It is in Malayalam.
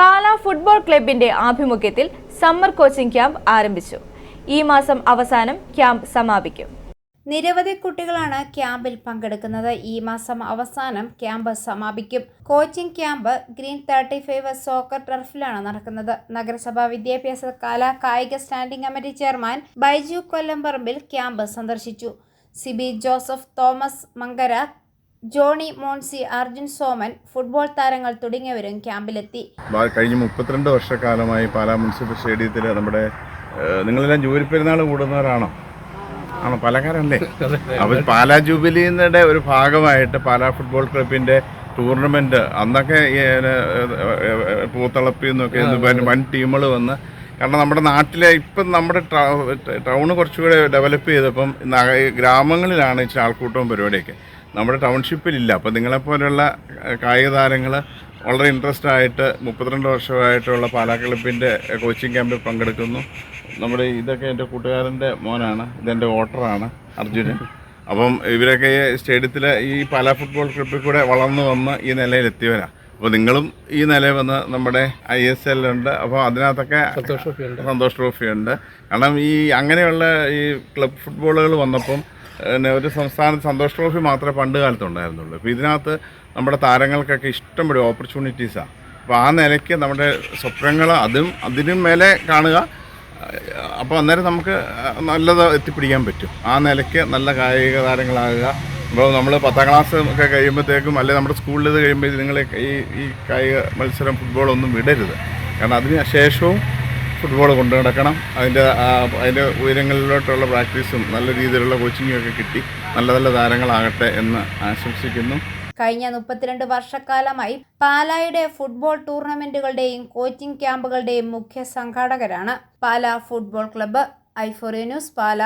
പാലാ ഫുട്ബോൾ ക്ലബിന്റെ ആഭിമുഖ്യത്തിൽ സമ്മർ കോച്ചിംഗ് ക്യാമ്പ് ആരംഭിച്ചു. ഈ മാസം അവസാനം ക്യാമ്പ് സമാപിക്കും. നിരവധി കുട്ടികളാണ് ക്യാമ്പിൽ പങ്കെടുക്കുന്നത്. ഈ മാസം അവസാനം ക്യാമ്പ് സമാപിക്കും. Coaching camp green thirty five soccer ടർഫിലാണ് നടക്കുന്നത്. നഗരസഭാ വിദ്യാഭ്യാസ കലാ കായിക standing committee chairman Baiju Kollamparambil camp സന്ദർശിച്ചു. Sibi Joseph Thomas Mankara Johnny Moncy Arjun Soman football താരങ്ങൾ തുടങ്ങിയവരും ക്യാമ്പിലെത്തി. കഴിഞ്ഞ മുപ്പത്തിരണ്ട് വർഷക്കാലമായി പാലാ മുനിസിപ്പൽ സ്റ്റേഡിയത്തിൽ നമ്മുടെ നിങ്ങളെല്ലാം ജൂബിലി പെരുന്നാൾ കൂടുന്നവരാണോ? ആണോ? പാലക്കാരല്ലേ? അപ്പോൾ പാലാ ജൂബിലിയുടെ ഒരു ഭാഗമായിട്ട് പാലാ ഫുട്ബോൾ ക്ലബിന്റെ ടൂർണമെന്റ് അന്നൊക്കെ പൂത്തളപ്പി എന്നൊക്കെ വൻ- ടീമുകൾ വന്ന് കാരണം നമ്മുടെ നാട്ടിലെ ഇപ്പം നമ്മുടെ ടൗൺ കുറച്ചുകൂടെ ഡെവലപ്പ് ചെയ്തപ്പം ഗ്രാമങ്ങളിലാണ് ഈ ആൾക്കൂട്ടവും പരിപാടിയൊക്കെ. നമ്മുടെ ടൗൺഷിപ്പിലില്ല. അപ്പോൾ നിങ്ങളെപ്പോലെയുള്ള കായിക താരങ്ങൾ വളരെ ഇൻട്രസ്റ്റ് ആയിട്ട് മുപ്പത്തിരണ്ട് വർഷമായിട്ടുള്ള പാലാ ക്ലബിന്റെ കോച്ചിങ് ക്യാമ്പിൽ പങ്കെടുക്കുന്നു. നമ്മുടെ ഇതൊക്കെ എന്റെ കൂട്ടുകാരന്റെ മോനാണ്. ഇതെന്റെ ഓട്ടറാണ് അർജുനൻ അപ്പം ഇവരൊക്കെ സ്റ്റേഡിയത്തിൽ ഈ പാലാ ഫുട്ബോൾ ക്ലബിൽ കൂടെ വളർന്നു വന്ന് ഈ നിലയിലെത്തിയവരാണ് അപ്പോൾ നിങ്ങളും ഈ നിലയിൽ വന്ന് നമ്മുടെ ഐ എസ് എൽ ഉണ്ട്. അപ്പോൾ അതിനകത്തൊക്കെ സന്തോഷ് ട്രോഫി ഉണ്ട് കാരണം ഈ അങ്ങനെയുള്ള ഈ ക്ലബ് ഫുട്ബോളുകൾ വന്നപ്പം പിന്നെ ഒരു സംസ്ഥാനത്ത് സന്തോഷ് ട്രോഫി മാത്രമേ പണ്ട് കാലത്ത് ഉണ്ടായിരുന്നുള്ളൂ അപ്പോൾ ഇതിനകത്ത് നമ്മുടെ താരങ്ങൾക്കൊക്കെ ഇഷ്ടംപോലെ ഓപ്പർച്യൂണിറ്റീസാണ് അപ്പോൾ ആ നിലയ്ക്ക് നമ്മുടെ സ്വപ്നങ്ങൾ അതും അതിനും മേലെ കാണുക. അപ്പോൾ അന്നേരം നമുക്ക് നല്ലത് എത്തിപ്പിടിക്കാൻ പറ്റും. ആ നിലയ്ക്ക് നല്ല കായിക താരങ്ങളാകുക. ഇപ്പോൾ നമ്മൾ പത്താം ക്ലാസ് ഒക്കെ കഴിയുമ്പോഴത്തേക്കും അല്ലെങ്കിൽ നമ്മുടെ സ്കൂളിൽ ഇത് കഴിയുമ്പോൾ നിങ്ങൾ ഈ ഈ കായിക മത്സരം ഫുട്ബോളൊന്നും വിടരുത്. കാരണം അതിന് ശേഷവും ഫുട്ബോൾ കൊണ്ടു നടക്കണം. അതിന്റെ അതിന്റെ ഉയരങ്ങളിലോട്ടുള്ള പ്രാക്ടീസും നല്ല രീതിയിലുള്ള കോച്ചിങ്ങും ഒക്കെ കിട്ടി. നല്ല നല്ല താരങ്ങളാകട്ടെ എന്ന് ആശംസിക്കുന്നു. കഴിഞ്ഞ മുപ്പത്തിരണ്ട് വർഷക്കാലമായി പാലായുടെ ഫുട്ബോൾ ടൂർണമെന്റുകളുടെയും കോച്ചിംഗ് ക്യാമ്പുകളുടെയും മുഖ്യ സംഘാടകരാണ് Pala football club Euphoria news Pala.